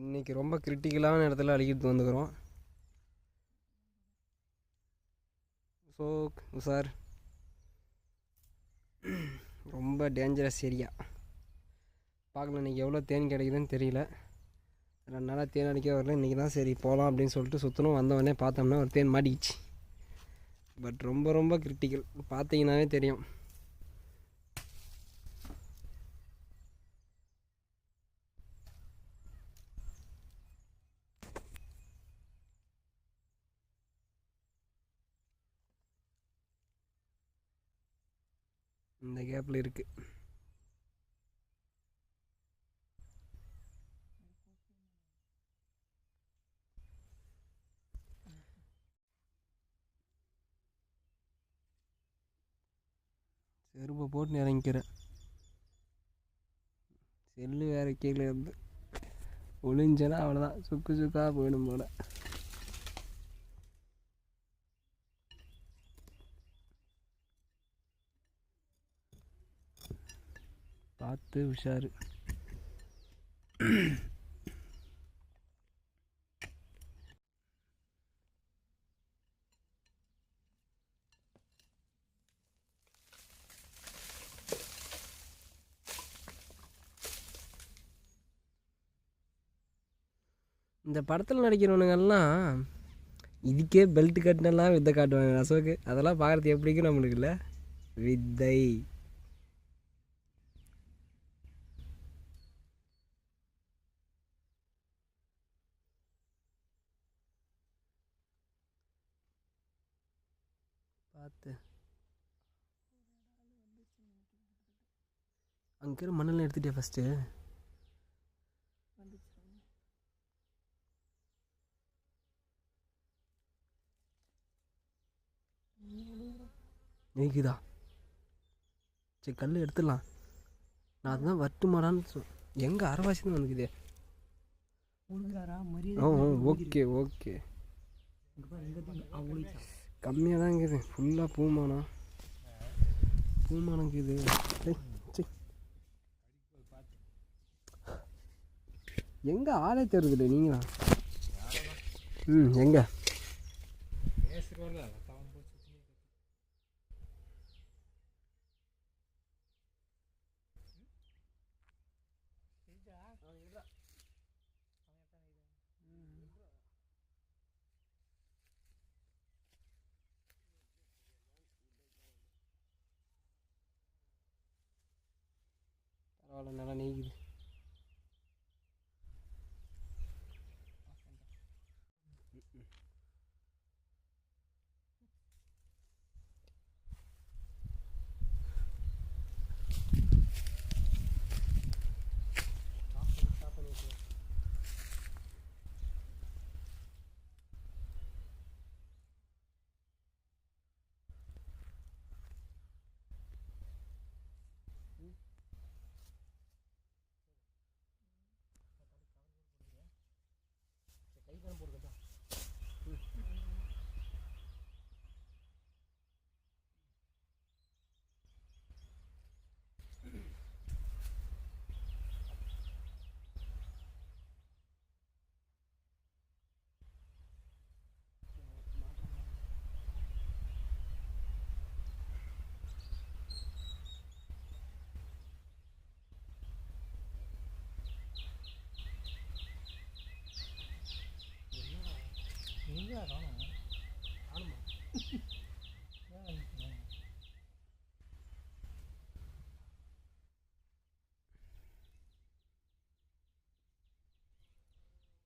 இன்றைக்கி ரொம்ப கிரிட்டிக்கலான இடத்துல அடிக்கிட்டு வந்துக்கிறோம் ஸோ சார் ரொம்ப டேஞ்சரஸ் ஏரியா பார்க்கலாம் இன்றைக்கி எவ்வளோ தேன் கிடைக்குதுன்னு தெரியல. ரெண்டு நாளாக தேன் அடிக்க வரல. இன்றைக்கி தான் சரி போகலாம் அப்படின்னு சொல்லிட்டு சுற்றணும் வந்தவொடனே பார்த்தோம்னா ஒரு தேன் மாட்டிக்கிச்சு. பட் ரொம்ப ரொம்ப கிரிட்டிக்கல் பார்த்தீங்கன்னாவே தெரியும். இந்த கேப்பில் இருக்குது செருப்பை போட்டு இறங்கிக்கிறேன். செல்லு வேறு கீழே இருந்து ஒளிஞ்சேன்னா அவ்வளோதான் சுக்கு சுக்காக போயிடும் போட பார்த்து உஷாரு. இந்த படத்தில் நடிக்கிறவனுங்கெல்லாம் இதுக்கே பெல்ட் கட்டினெல்லாம் வித்தை காட்டுவாங்க அசோக்கு. அதெல்லாம் பார்க்குறது எப்படிக்கும் நம்மளுக்கு இல்லை? வித்தை. பார்த்து. அங்கே மண்ணெல்லாம் எடுத்துட்டியா ஃபஸ்ட்டு நீக்குதா. சரி கல் எடுத்துடலாம். நான் அதுதான் வட்டுமாடான்னு சொ எங்கே அரவாசி தான் வந்துக்குதே ஓ, ஓகே ஓகே. கம்மியாக தான் இருக்குது. ஃபுல்லாக பூமானம் பூமானம் இருக்குது. ஏய், ஆளே தெரியுதுல நீங்களா? ம் எங்கே? காலம் நல்லா நீக்குது எங்கே காணும்